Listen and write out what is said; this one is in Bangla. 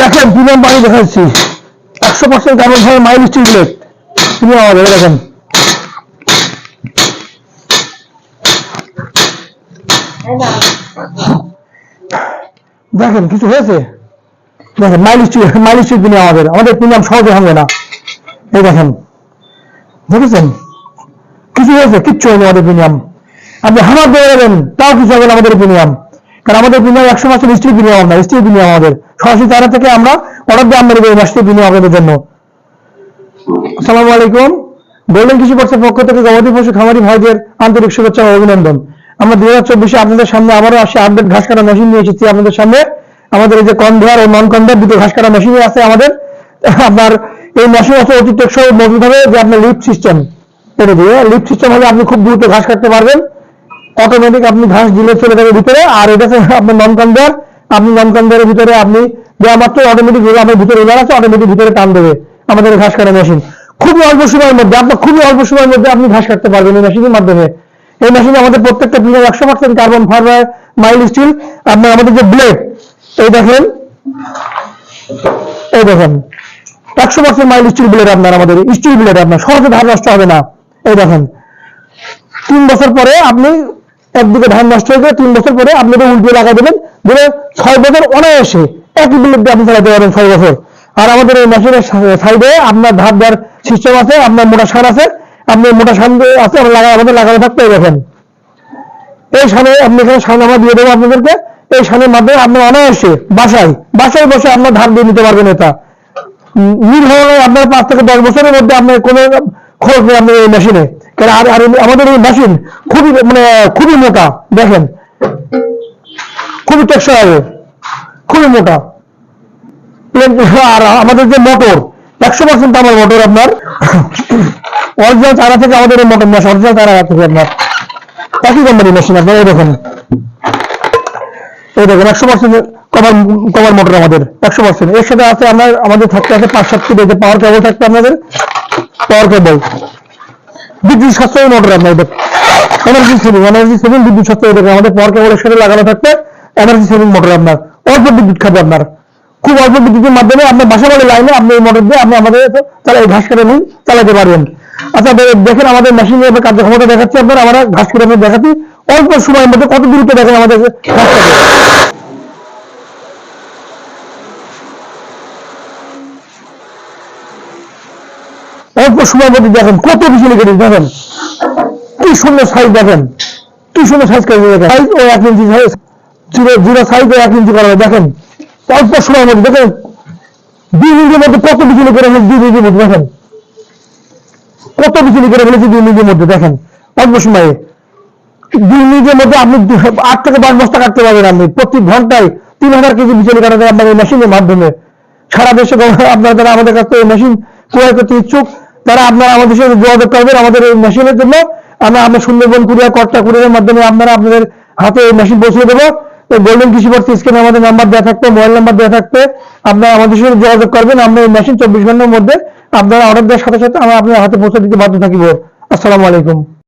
দেখেন প্রিমিয়াম পানি দেখাচ্ছি। একশো percent carbon fibre mild steel plate আমাদের দেখেন। দেখেন, কিছু হয়েছে? দেখেন mild steel mild steel premium আমাদের। আমাদের প্রিমিয়াম সহজে হবে না। এই দেখেন। দেখেছেন? কিছু হয়েছে? কিচ্ছু হয়নি আমাদের প্রিমিয়াম আপনি হামার দিয়ে দেবেন তাও কিছু হবে না আমাদের প্রিমিয়াম কারণ আমাদের বিনিয়োগ একশো পার্সেন্ট স্টিল প্রিমিয়াম না স্টিল প্রিমিয়াম আমাদের সরাসরি চায়না থেকে আমরা অর্ডার দিয়ে আমরা দেবো স্টিল প্রিমিয়াম আপনাদের জন্য। আসসালামু আলাইকুম। গোল্ডেন কৃষি পক্ষের পক্ষ থেকে গবাদি পশু খামারি ভাইদের আন্তরিক শুভেচ্ছা ও অভিনন্দন। আমরা দুই হাজার চব্বিশে আপনাদের সামনে আবারও আসি আপডেট ঘাস কাটা মেশিন নিয়ে এসেছি আপনাদের সামনে। আমাদের এই যে কনভেয়ার ও নন কনভেয়ার দুটো ঘাস কাটা মেশিনই আছে আমাদের। আপনার এই মেশিন আছে অতি টেকসই মজবুত হবে যে আপনার লিফট সিস্টেম এটা দিয়ে লিফট সিস্টেম হলে আপনি খুব দ্রুত ঘাস কাটতে পারবেন। অটোমেটিক আপনি ঘাস দিলে চলে যাবে ভিতরে। আর এটা আপনার নন কনভেয়ার আপনি নন কনভেয়ারের ভিতরে আপনি দেওয়া মাত্র অটোমেটিক আমার ভিতরে এবার আছে অটোমেটিক ভিতরে টান দেবে আমাদের ঘাস কাটা মেশিন খুবই অল্প সময়ের মধ্যে, আপনার খুবই অল্প সময়ের মধ্যে আপনি ঘাস কাটতে পারবেন এই মেশিনের মাধ্যমে। এই মেশিনে আমাদের প্রত্যেকটা প্রিমিয়াম একশো percent carbon fibre mild steel আপনার আমাদের যে ব্লেড এই দেখেন। এই দেখেন। একশো পার্সেন্ট মাইল স্টিল ব্লেড আপনার, আমাদের স্টিল ব্লেড আপনার। সহজে ধার নষ্ট হবে না। এই দেখেন। তিন বছর পরে আপনি একদিকে ধান নষ্ট হয়ে গেলে তিন বছর পরে আপনি এটা উল্টিয়ে লাগাই দেবেন। ধরে ছয় বছর অনায়াসে বিলেট দিয়ে আপনি চালাতে পারবেন ছয় বছর। আর আমাদের এই মেশিনের সাইডে আপনার ধাপ দেওয়ার সিস্টেম আছে, আপনার মোটা সার আছে আপনি মোটা সার আছে লাগা আমাদের লাগানো থাকতে দেখেন এই সামনে আপনি এখানে সার আমরা দিয়ে দেবো আপনাদেরকে। এই সামনের মাধ্যমে আপনি অনায়াসে বাসায় বাসায় বসে আপনার ধার দিয়ে নিতে পারবেন এটা। হলে আপনার পাঁচ থেকে দশ বছরের মধ্যে আপনার কোনো খরচ নেই আপনার এই মেশিনে। আর আমাদের এই মেশিন খুবই মানে খুবই মোটা, দেখেন। খুবই টেকসই হবে। খুবই মোটা। আর আমাদের যে মোটর একশো পার্সেন্ট আমার মোটর আপনার। অরিজিনাল চারা থেকে আমাদের এই মোটর মেশিন অরিজিনাল চারা থেকে আপনার। একই কোম্পানি মেশিন আপনার, এই দেখেন। এই দেখেন, একশো পার্সেন্ট কভার কভার মোটর আমাদের, একশো পার্সেন্ট এর সাথে আছে আপনার, আমাদের থাকতে আছে পাঁচ সাতটি যে পাওয়ার কেবল থাকতে আপনাদের। পাওয়ার কেবল বিদ্যুৎ সাশ্রয়ী মোটর আপনাদের। এনার্জি সেভিং এনার্জি সেভিং বিদ্যুৎ সাশ্রয়ী দেখেন আমাদের পাওয়ার কেবলের সাথে লাগানো থাকবে এনার্জি সেভিং মোটর আপনার। অল্প বিদ্যুৎ খাবে আপনার। খুব অল্প বিদ্যুতের মাধ্যমে আপনার বাসা বাড়ি লাইনে আপনি এই মোটর দিয়ে আপনি আমাদের তাহলে এই ঘাস কেটে চালাতে পারবেন। আচ্ছা দেখেন আমাদের এবার কার্যক্ষমতা দেখাচ্ছি আপনার, আমরা ঘাস কেটে দেখাচ্ছি। অল্প সময়ের মধ্যে কত দ্রুত দেখেন আমাদের ঘাস অল্প সময়ের মধ্যে দেখেন কত বিজলি কেটে দেখেন। কি সুন্দর সাইজ দেখেন, কি সুন্দর সাইজ কেটে দেখেন সাইজ ও এক ইঞ্চি জিরো জিরো সাইজ ও এক ইঞ্চি করা দেখেন। অল্প সময়ের মধ্যে, দেখেন। দুই মিনিটের মধ্যে কত বিজলি করে ফেলেছে দুই মিনিটের মধ্যে, দেখেন। কত বিজলি করে ফেলেছে দুই মিনিটের মধ্যে, দেখেন। অল্প সময়ে। দুই মিনিটের মধ্যে আপনি আট থেকে দশ বস্তা কাটতে পারবেন আপনি। প্রতি ঘন্টায় তিন হাজার কেজি বিজলি কাটা যায় আপনার এই মেশিনের মাধ্যমে। সারা দেশে আপনারা যারা আমাদের কাছ থেকে মেশিন ক্রয় করতে ইচ্ছুক তারা আপনারা আমাদের সাথে যোগাযোগ করবেন আমাদের এই মেশিনের জন্য। আমরা আমরা সুন্দরবন কুরিয়া কর্তা কুরিয়ারের মাধ্যমে আপনারা আপনাদের হাতে এই মেশিন পৌঁছে দেবো। গোল্ডেন কৃষি বর্ষ স্ক্রিনে আমাদের নাম্বার দেওয়া থাকবে মোবাইল নাম্বার দেওয়া থাকবে। আপনারা আমাদের সাথে যোগাযোগ করবেন, আমরা এই মেশিন চব্বিশ ঘণ্টার মধ্যে আপনারা অর্ডার দেওয়ার সাথে সাথে আমরা আপনার হাতে পৌঁছে দিতে বাধ্য থাকিব। আসসালামু আলাইকুম।